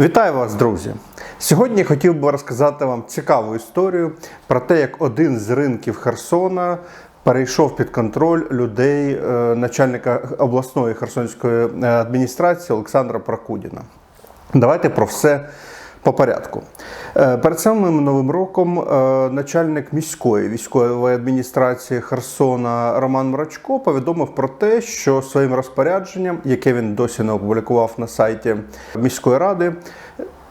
Вітаю вас, друзі! Сьогодні хотів би розказати вам цікаву історію про те, як один з ринків Херсона перейшов під контроль людей е, начальника обласної херсонської е, адміністрації Олександра Прокудіна. Давайте про все по порядку. Е, Перед самим новим роком е, начальник міської військової адміністрації Херсона Роман Мрачко повідомив про те, що своїм розпорядженням, яке він досі не опублікував на сайті міської ради,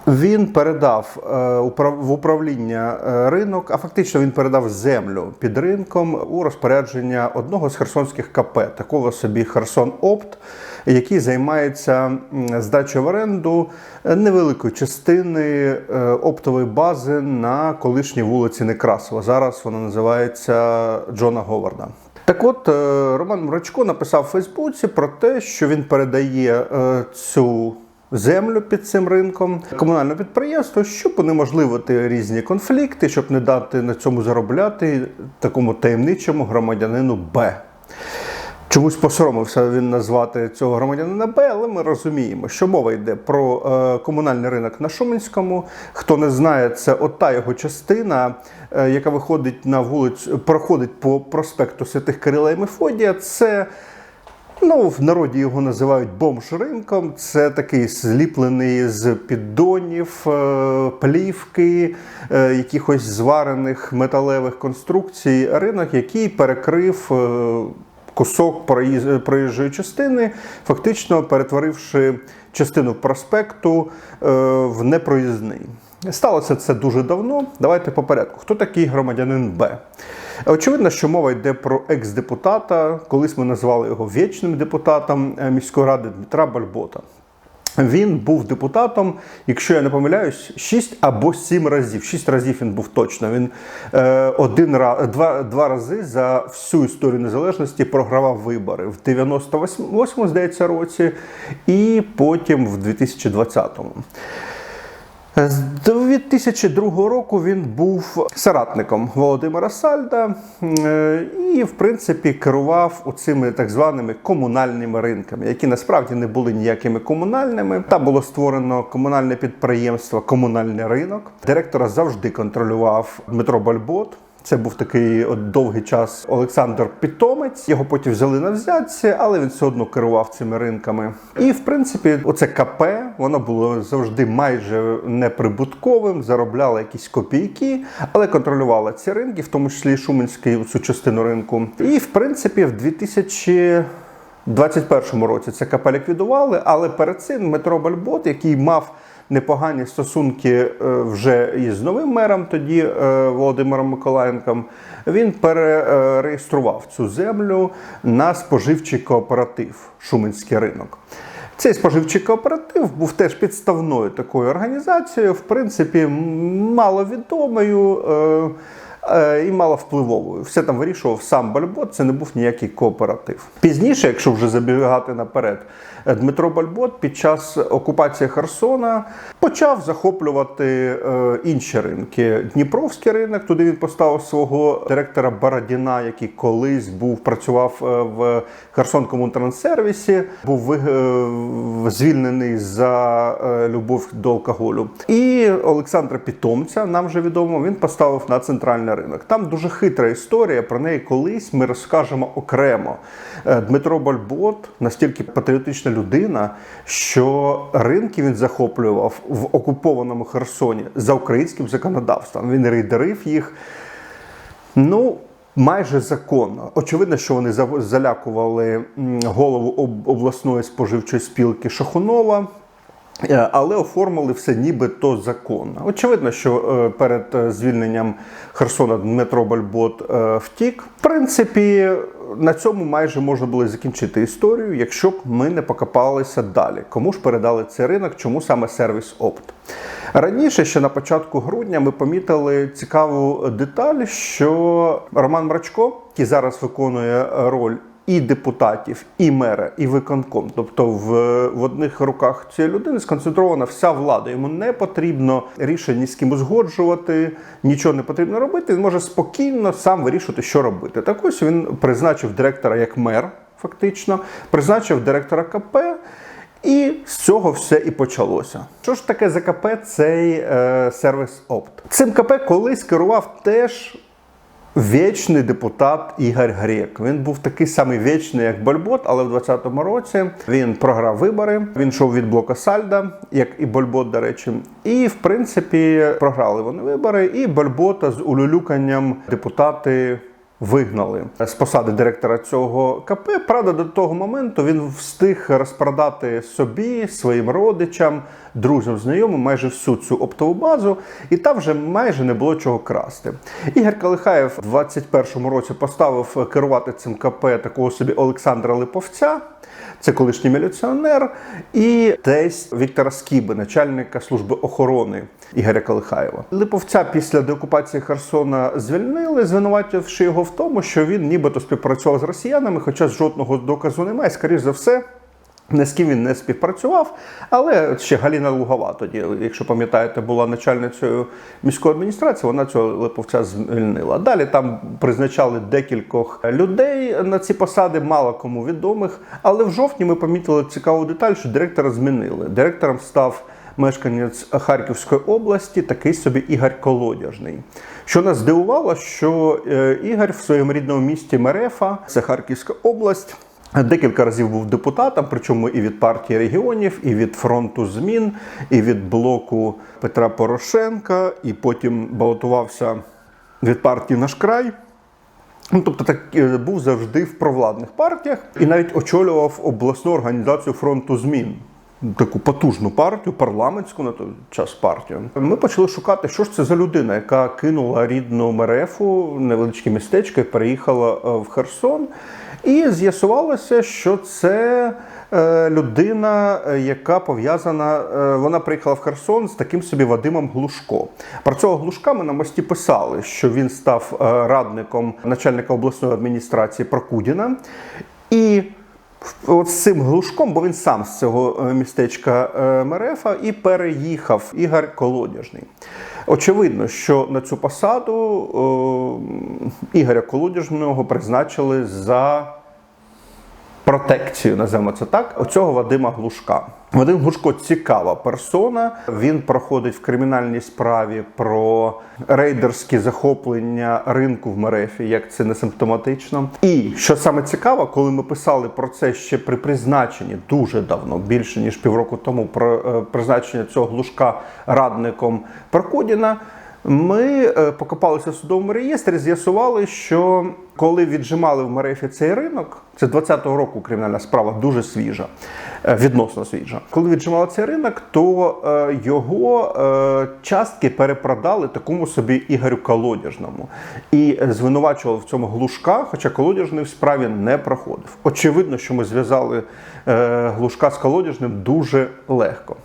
він передав е, в управління е, ринок, а фактично він передав землю під ринком у розпорядження одного з херсонських КП, такого собі Херсон Опт, який займається здачею в оренду е, невеликої частини оптової бази на колишній вулиці Некрасова. Зараз вона називається Джона Говарда. Так от, Роман Мрачко написав у Фейсбуці про те, що він передає цю землю під цим ринком комунальне підприємство, щоб унеможливити різні конфлікти, щоб не дати на цьому заробляти такому таємничому громадянину Б. Чомусь посоромився він назвати цього громадянина Б, але ми розуміємо, що мова йде про е, комунальний ринок на Шуменському. Хто не знає, це ота його частина, е, яка виходить на вулицю, проходить по проспекту Святих Кирила і Мефодія. Це Ну, в народі його називають бомж-ринком. Це такий зліплений з піддонів, е, плівки, е, якихось зварених металевих конструкцій ринок, який перекрив е, кусок проїжджої частини, фактично перетворивши частину проспекту в непроїзний. Сталося це дуже давно. Давайте по порядку. Хто такий громадянин Б? Очевидно, що мова йде про екс-депутата. Колись ми назвали його вічним депутатом е, міської ради Дмитра Бальбота. Він був депутатом, якщо я не помиляюсь, 6 або 7 разів. 6 разів він був точно. Він е, один раз, два, два рази за всю історію незалежності програвав вибори в 98-му, здається, році, і потім в 2020-му. З 2002 року він був соратником Володимира Сальда е, і, в принципі, керував цими так званими комунальними ринками, які насправді не були ніякими комунальними. Там було створено комунальне підприємство Комунальний ринок. Директора завжди контролював Дмитро Бальбот. Це був такий от довгий час Олександр Питомець. Його потім взяли на взятці, але він все одно керував цими ринками. І в принципі, оце КП воно було завжди майже неприбутковим, заробляло якісь копійки, але контролювало ці ринки, в тому числі Шуменський цю частину ринку. І в принципі, в 2000 21-му році це КП ліквідували, але перед цим Дмитро Бальбот, який мав непогані стосунки е, вже із новим мером, тоді е, Володимиром Миколаєнком, він перереєстрував цю землю на споживчий кооператив Шуменський ринок. Цей споживчий кооператив був теж підставною такою організацією, в принципі, маловідомою. Е, і маловпливовою. Все там вирішував сам Бальбот, це не був ніякий кооператив. Пізніше, якщо вже забігати наперед, е, Дмитро Бальбот під час окупації Херсона почав захоплювати е, інші ринки. Дніпровський ринок, туди він поставив свого директора Бородіна, який колись був працював в Херсон Комунтранссервісі, був звільнений за любов до алкоголю. І Олександра Питомця, нам вже відомо, він поставив на центральний ринок. Там дуже хитра історія. Про неї колись ми розкажемо окремо. Е, Дмитро Бальбот настільки патріотична людина, що ринки він захоплював в окупованому Херсоні за українським законодавством. Він рейдерив їх. Ну, майже законно. Очевидно, що вони за- залякували голову обласної споживчої спілки Шахунова. Е, Але оформили все нібито законно. Очевидно, що е, перед е, звільненням Херсона Дмитро Бальбот втік. В принципі, на цьому майже можна було закінчити історію, якщо б ми не покопалися далі. Кому ж передали цей ринок, чому саме сервіс Опт? Раніше, ще на початку грудня, ми помітили цікаву деталь, що Роман Мрачко, який зараз виконує роль і депутатів, і мера, і виконком. Тобто в, в одних руках цієї людини сконцентрована вся влада. Йому не потрібно рішення з ким узгоджувати, нічого не потрібно робити. Він може спокійно сам вирішувати, що робити. Так ось він призначив директора як мер, фактично, призначив директора КП. І з цього все і почалося. Що ж таке ЗКП цей е, сервіс Опт? Цим КП колись керував теж Вічний депутат Ігор Грек. Він був такий самий вічний, як Больбот, але в 2020 році він програв вибори. Він йшов від блока Сальда, як і Больбот, до речі. І в принципі програли вони вибори. І Больбота з улюлюканням депутати. Вигнали з посади директора цього КП. Правда, до того моменту він встиг розпродати собі, своїм родичам, друзям, знайомим майже всю цю оптову базу, і там вже майже не було чого красти. Ігор Калихаєв в 21-му році поставив керувати цим КП такого собі Олександра Липовця. Це колишній міліціонер, і десь Віктора Скіби, начальника служби охорони Ігоря Калихаєва. Липовця після деокупації Херсона звільнили, звинувативши його в тому, що він нібито співпрацював з росіянами, хоча жодного доказу немає. Скоріш за все. Ні з ким він не співпрацював, але ще Галіна Лугова тоді, якщо пам'ятаєте, була начальницею міської адміністрації, вона цього липовця звільнила. Далі там призначали декількох людей на ці посади, мало кому відомих. Але в жовтні ми помітили цікаву деталь, що директора змінили. Директором став мешканець Харківської області, такий собі Ігор Колодяжний. Що нас здивувало, що е, Ігор в своєму рідному місті Мерефа, це Харківська область. Декілька разів був депутатом, причому і від партії регіонів, і від фронту змін, і від блоку Петра Порошенка, і потім балотувався від партії Наш край. Ну, тобто так е, був завжди в провладних партіях і навіть очолював обласну організацію фронту змін. Таку потужну партію, парламентську на той час партію. Ми почали шукати, що ж це за людина, яка кинула рідну Мерефу, невеличке містечко, і переїхала е, в Херсон. І з'ясувалося, що це е, людина, е, яка пов'язана, е, вона приїхала в Херсон з таким собі Вадимом Глушко. Про цього Глушка ми на мості писали, що він став радником начальника обласної адміністрації Прокудіна. І От з цим глушком, бо він сам з цього містечка Мерефа і переїхав Ігор Колодяжний. Очевидно, що на цю посаду о, Ігоря Колодяжного призначили за протекцію, називаємо це так, оцього Вадима Глушка. Вадим Глушко цікава персона. Він проходить в кримінальній справі про рейдерські захоплення ринку в Мерефі, як це не симптоматично. І що саме цікаво, коли ми писали про це ще при призначенні дуже давно, більше ніж півроку тому, про е, призначення цього глушка радником Прокудіна. Ми е, покопалися в судовому реєстрі, з'ясували, що коли віджимали в Мерефі цей ринок, це 20-го року кримінальна справа дуже свіжа, е, відносно свіжа. Коли віджимали цей ринок, то е, його частки перепродали такому собі Ігорю Колодяжному і звинувачували в цьому глушка, хоча колодяжний в справі не проходив. Очевидно, що ми зв'язали глушка з колодяжним дуже легко.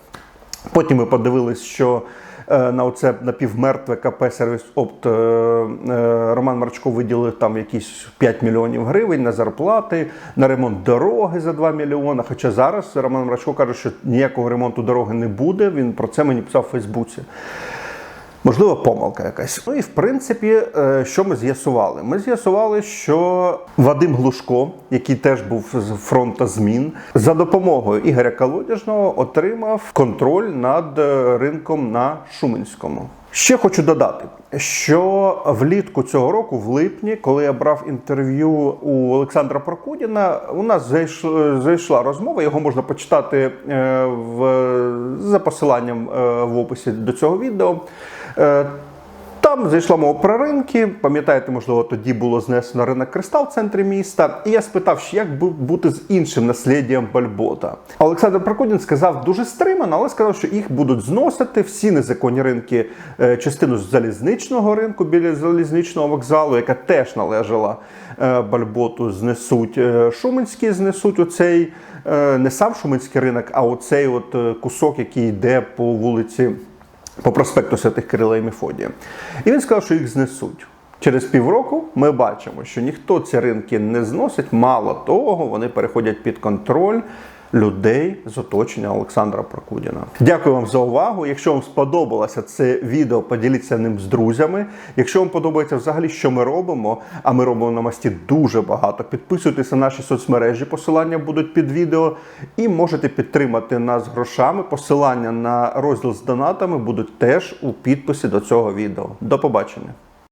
Потім ми подивились, що на оце напівмертве КП сервіс Опт е, е, Роман Марчко виділив там якісь 5 мільйонів гривень на зарплати, на ремонт дороги за 2 мільйони. Хоча зараз Роман Марчко каже, що ніякого ремонту дороги не буде. Він про це мені писав у Фейсбуці. Можливо, помилка якась. Ну і в принципі, е, що ми з'ясували? Ми з'ясували, що Вадим Глушко, який теж був з фронту змін, за допомогою Ігоря Колодяжного отримав контроль над е, ринком на Шуменському. Ще хочу додати, що влітку цього року, в липні, коли я брав інтерв'ю у Олександра Прокудіна, у нас зайшла, зайшла розмова. Його можна почитати е, в за посиланням в описі до цього відео. Е, там зайшла мова про ринки. Пам'ятаєте, можливо, тоді було знесено ринок кристал в центрі міста. І я спитав, як бути з іншим насліддям Бальбота. Олександр Прокудін сказав дуже стримано, але сказав, що їх будуть зносити всі незаконні ринки, е, частину з залізничного ринку біля залізничного вокзалу, яка теж належала е, Бальботу, знесуть. Шуменський знесуть оцей не сам Шуменський ринок, а оцей от кусок, який йде по вулиці по проспекту Святих Кирила і Мефодія. І він сказав, що їх знесуть. Через півроку ми бачимо, що ніхто ці ринки не зносить, мало того, вони переходять під контроль людей з оточення Олександра Прокудіна. Дякую вам за увагу. Якщо вам сподобалося це відео, поділіться ним з друзями. Якщо вам подобається взагалі, що ми робимо, а ми робимо на масті дуже багато. Підписуйтесь на наші соцмережі, посилання будуть під відео, і можете підтримати нас грошами. Посилання на розділ з донатами будуть теж у підписі до цього відео. До побачення.